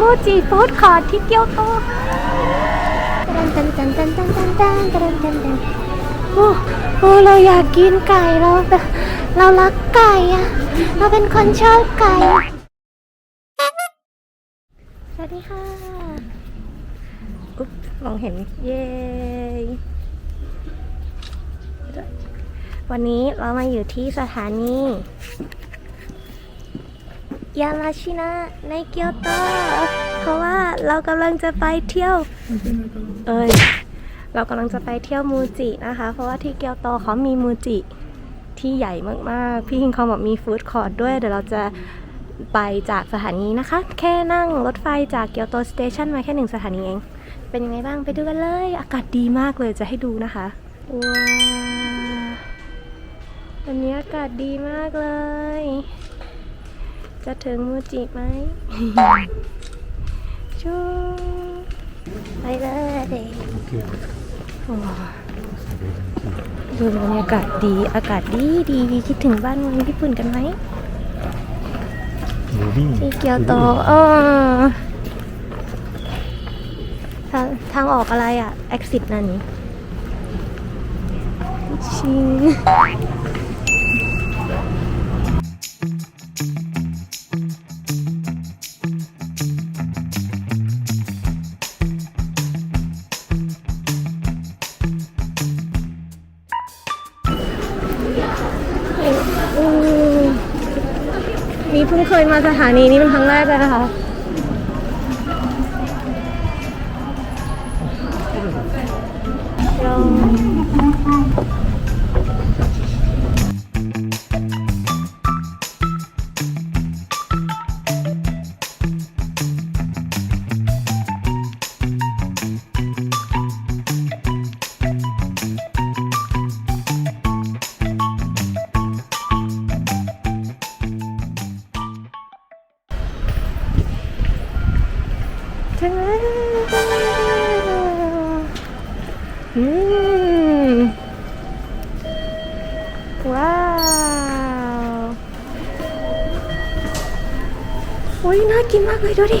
มูจิฟู้ดคอร์ทที่เกียวโตตันตันตันตันตันตันตันตันตันตันโอ้โอ้เราอยากกินไก่เราเรารักไก่อะเราเป็นคนชอบไก่ สวัสดีค่ะอุ๊บมองเห็นเย้วันนี้เรามาอยู่ที่สถานี ยามาชินะในเกียวโต เพราะว่าเรากำลังจะไปเที่ยว เอ้ย เรากำลังจะไปเที่ยวมูจินะคะ เพราะว่าที่เกียวโตเขามีมูจิที่ใหญ่มากๆ พี่คิงคองบอกมีฟู้ดคอร์ทด้วย เดี๋ยวเราจะไปจากสถานีนะคะ แค่นั่งรถไฟจากเกียวโตสเตชันมาแค่หนึ่งสถานีเอง เป็นยังไงบ้างไปดูกันเลย อากาศดีมากเลยจะให้ดูนะคะว้าววันนี้อากาศดีมากเลย จะถึงมูจิไหมชูไปเลยโอ้ดูบรรยากาศดีอากาศดีดีคิดถึงบ้านเมืองญี่ปุ่นกันไหมที่เกียวโตเออทางทางออกอะไรอะ exit นั่นนี่ชิง สถานีนี้เป็นครั้งแรกเลยนะคะ ว้าว อุ้ยน่ากินมากเลยดูดิ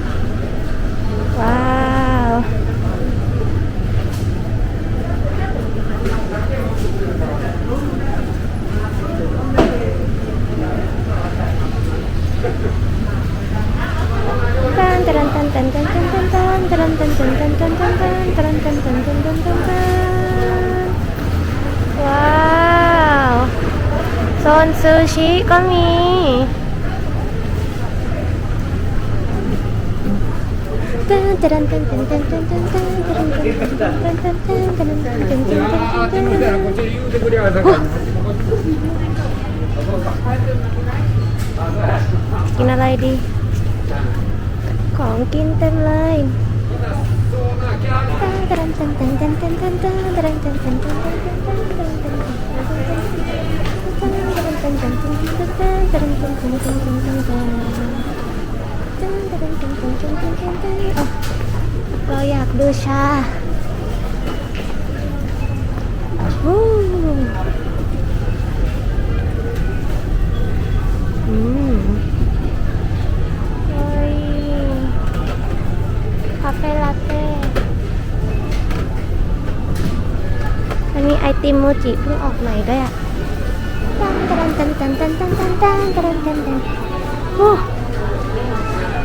ซูชิก็มี กินอะไรดี ของกินเต็มเลย เราอยากดูชาอู้อืมเฮ้ยคาเฟ่ลาเต้อันนี้ไอติมโมจิเพิ่งออกใหม่ด้วยอะ ตันตันตันตันตันตันโอ้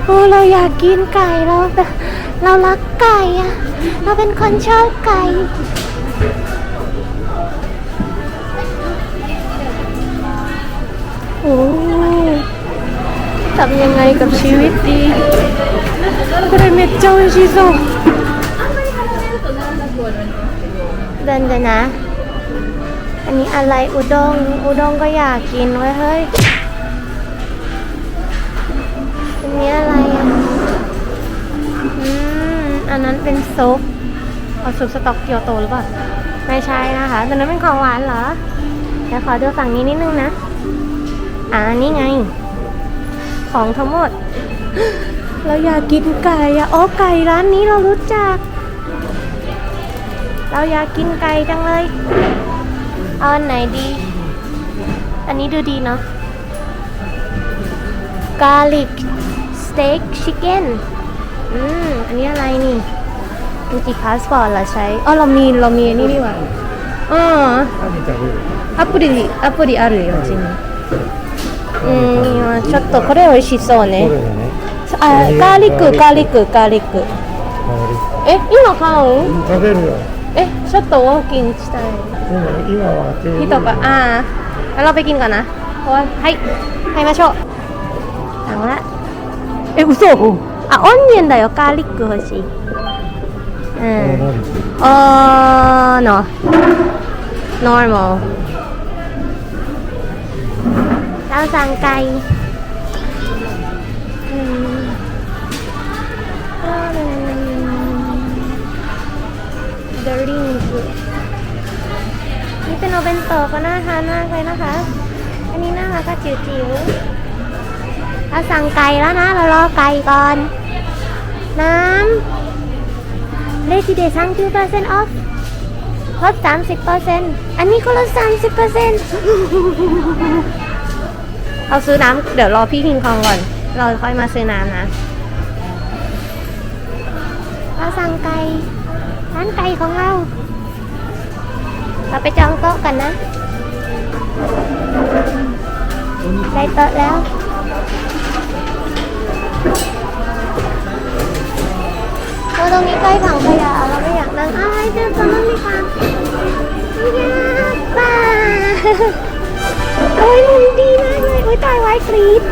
โอ้เราอยากกินไก่เราแบบเรารักไก่อะเราเป็นคนชอบไก่ โอ้ทำยังไงกับชีวิตดีこれめっちゃ美味しそう เดินกันนะ อันนี้อะไรอุด้งอุด้งก็อยากกินไว้ยเฮ้ยอันนี้อะไรอะอืมอันนั้นเป็นซุปเอาซุปสต๊อกเกียวโตหรือเปล่าไม่ใช่นะคะแต่นั้นเป็นของหวานเหรอเดี๋ยวขอดูฝั่งนี้นิดนึงนะอ่านี่ไง ของทั้งหมด เราอยากกินไก่อะอ๋อไก่ร้านนี้เรารู้จัก เราอยากกินไก่จังเลย เอาอันไหนดี อันนี้ดูดีเนาะ garlic steak chicken อืม อันนี้อะไรนี่ดูจิพาสปอร์ตเหราใช้ อ๋อ เรามี เรามีอันนี่นี่หว่าอ๋อ 何食べるアプリ、アプリあるよ、うちに。うん、ちょっとこれ美味しそうこれね。だねあ、ガーリック、ガーリック、ガーリック。香え、今買うり食べるよえ、 ちょっとウォーキングしたい。でも今は手นี่ตกอ่ะอ่าแล้วเราไปกินก่อนนะเพราะว่าให้ให้มาโชว์สั่งละえ嘘あオンニオンだよガーリック欲しいうんおーの normal เราสั่งไก่ นี่เป็นโอเบนโตะก็น่าทานมากเลยนะคะ อันนี้น่ารักก็จิ๋วเราสั่งไก่แล้วนะ เรารอไก่ก่อน น้ำเลจิเดซังคิวเปอร์เซ็นต์ออฟลดสามสิบเปอร์เซ็นต์อันนี้ก็ลดสามสิบเปอร์เซ็นต์เอาซื้อน้ำเดี๋ยวรอพี่คิงคองก่อน เราค่อยมาซื้อน้ำนะ เราสั่งไก่ร้านไก่ของเรา เราไปจองโต๊ะกันนะได้โต๊ะแล้วเพราะตรงนี้ใกล้ถังขยะเราไม่อยากนั่งอ้าวเจอคนนั่งดีกว่าป้าโอ้ยมุมดีมากเลยโอ้ยตายไว้กรี๊ด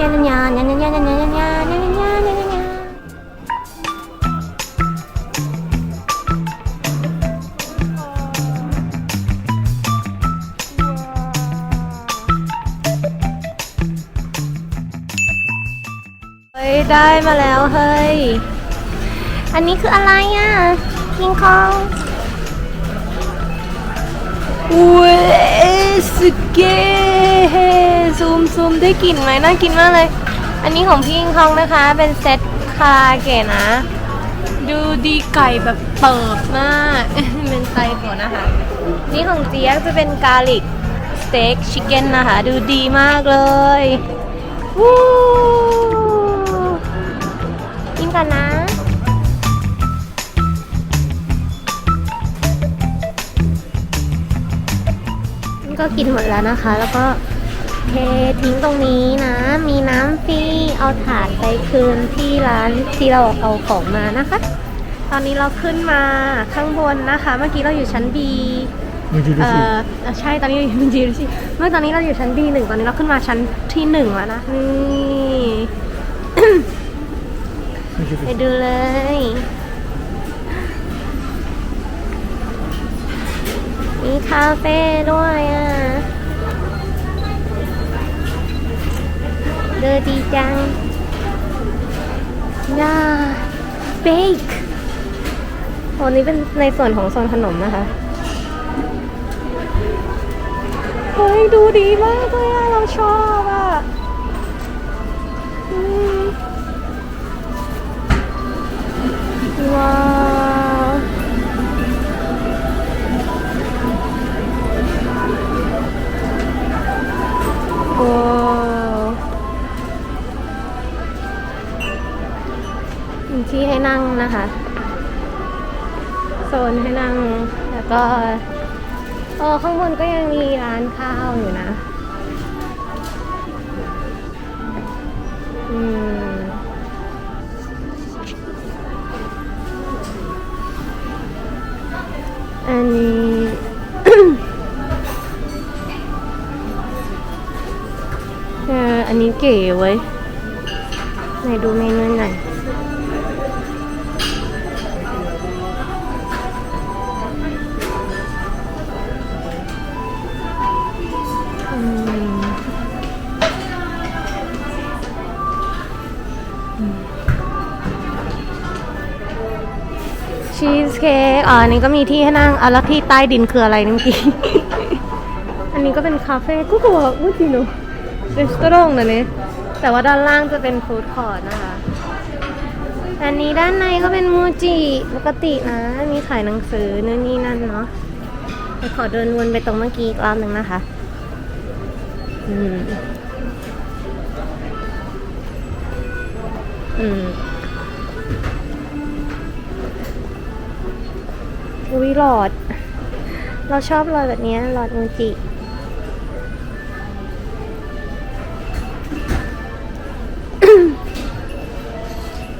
ยันยันยันยันยันยัน เฮ้ยได้มาแล้วเฮ้ย อันนี้คืออะไรอะคิงคองอุ้ยสุดเก๋ซูมซูมได้กลิ่นไหมน่ากินมากเลย อันนี้ของพี่คิงคองนะคะ เป็นเซตคาเก๋นะ ดูดีไก่แบบเปิบมาก เป็นไส์ตัวนะคะ นี่ของเจี๊ยกจะเป็นกาลิกสเต็กชิคเก้นนะคะ ดูดีมากเลยวู้ กันนะก็กินหมดแล้วนะคะ แล้วก็เททิ้งตรงนี้นะ มีน้ำฟรีเอาถาดไปคืนที่ร้านที่เราเอาของมานะคะ ตอนนี้เราขึ้นมาข้างบนนะคะ เมื่อกี้เราอยู่ชั้น B มิจิรุใช่ตอนนี้มิจิรุสิเมื่อตอนนี้เราอยู่ชั้น B หนึ่งตอนนี้เราขึ้นมาชั้นที่หนึ่งแล้วนะนี่ ไปดูเลย มีคาเฟ่ด้วยอะ เดอดีจังน่าเบคโอ้นี้เป็นในส่วนของโซนขนมนะคะ เฮ้ย ดูดีมากเลยอะเราชอบอะ ว้าวโอ้มีที่ให้นั่งนะคะ โซนให้นั่ง แล้วก็เออข้างบนก็ยังมีร้านข้าวอยู่นะ อืม อันนี้ เอออันนี้เก๋เว้ยไหนดูเมนูหน่อยอืม ชีสเค้กอ๋ออันนี้ก็มีที่ให้นั่งอะแล้วที่ใต้ดินคืออะไรนะเมื่อกี้ อันนี้ก็เป็นคาเฟ่กูก็บอกว่าจริงเนอะรีสตอรองนะเนี่ยแต่ว่าด้านล่างจะเป็นฟู้ดคอร์ทนะคะ อันนี้ด้านในก็เป็นมูจิปกตินะ มีขายหนังสือนู่นนี่นั่นเนาะขอเดินวนไปตรงเมื่อกี้อีกรอบหนึ่งนะคะ อืม อืม อุ้ยหลอด เราชอบหลอดแบบนี้หลอดมูจิ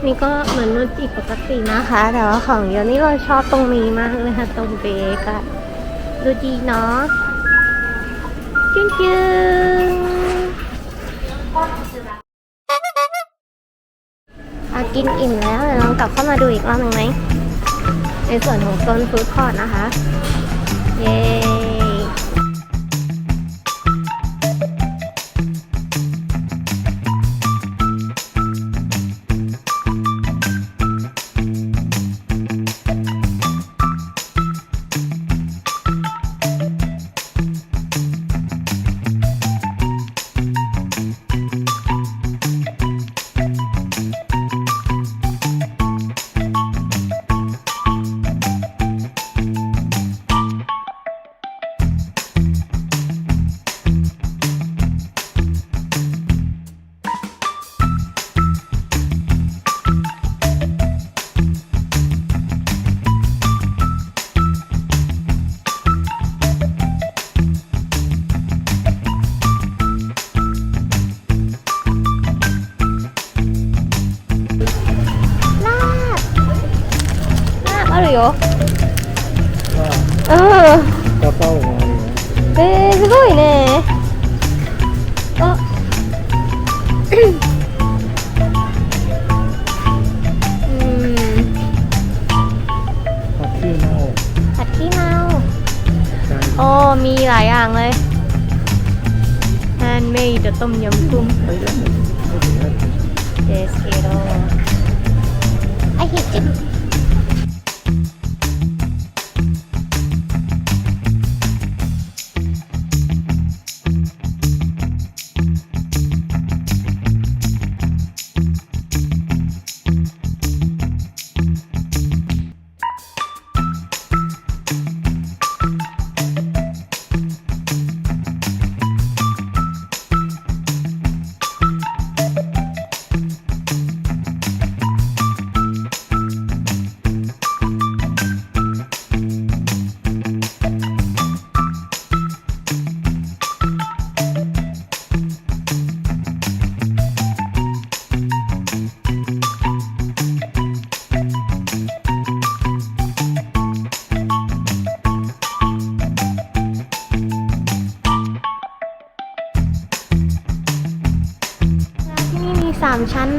นี่ก็เหมือนมูจิปกตินะคะ แต่ว่าของเยอะนี่เราชอบตรงนี้มากเลยค่ะ ตรงเบกอะดูดีเนาะจึ้งจึ้งอากินอิ่มแล้วเดี๋ยวลองกลับเข้ามาดูอีกรอบหนึ่งไหม ในส่วนของโซนฟู้ดคอร์ทนะคะ เย้ าบあるよあうんガパオもあるよえー、すごいねあうん ผัดขี้เมา ผัดขี้เมา ใช่ โอ้ มีหลายอย่างเลยแฮนด์เมดต้มยำกุ้ง ไปแล้วไม่ถึงแล้ว เดสเคโรไอฮิจิ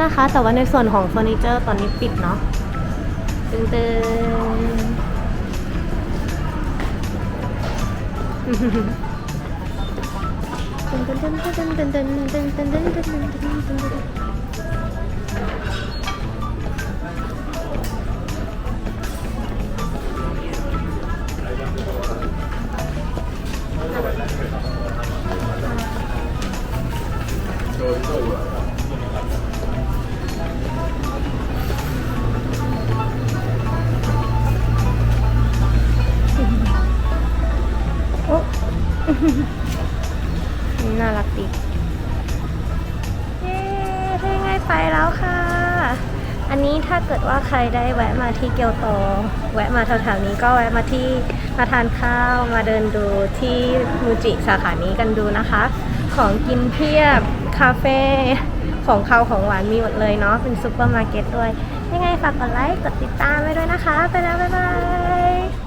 นะคะ แต่ว่าในส่วนของเฟอร์นิเจอร์ตอนนี้ปิดเนาะตึงตึง น่ารักดี เย้ได้ไงไปแล้วค่ะ อันนี้ถ้าเกิดว่าใครได้แวะมาที่เกียวโต แวะมาแถวๆนี้ก็แวะมาที่มาทานข้าวมาเดินดูที่มูจิสาขานี้กันดูนะคะ ของกินเพียบ คาเฟ่ของคาของหวานมีหมดเลยเนาะ เป็นซูเปอร์มาร์เก็ตด้วย ยังไงฝากกดไลค์ กดติดตามไว้ด้วยนะคะ ไปแล้ว บ๊ายบาย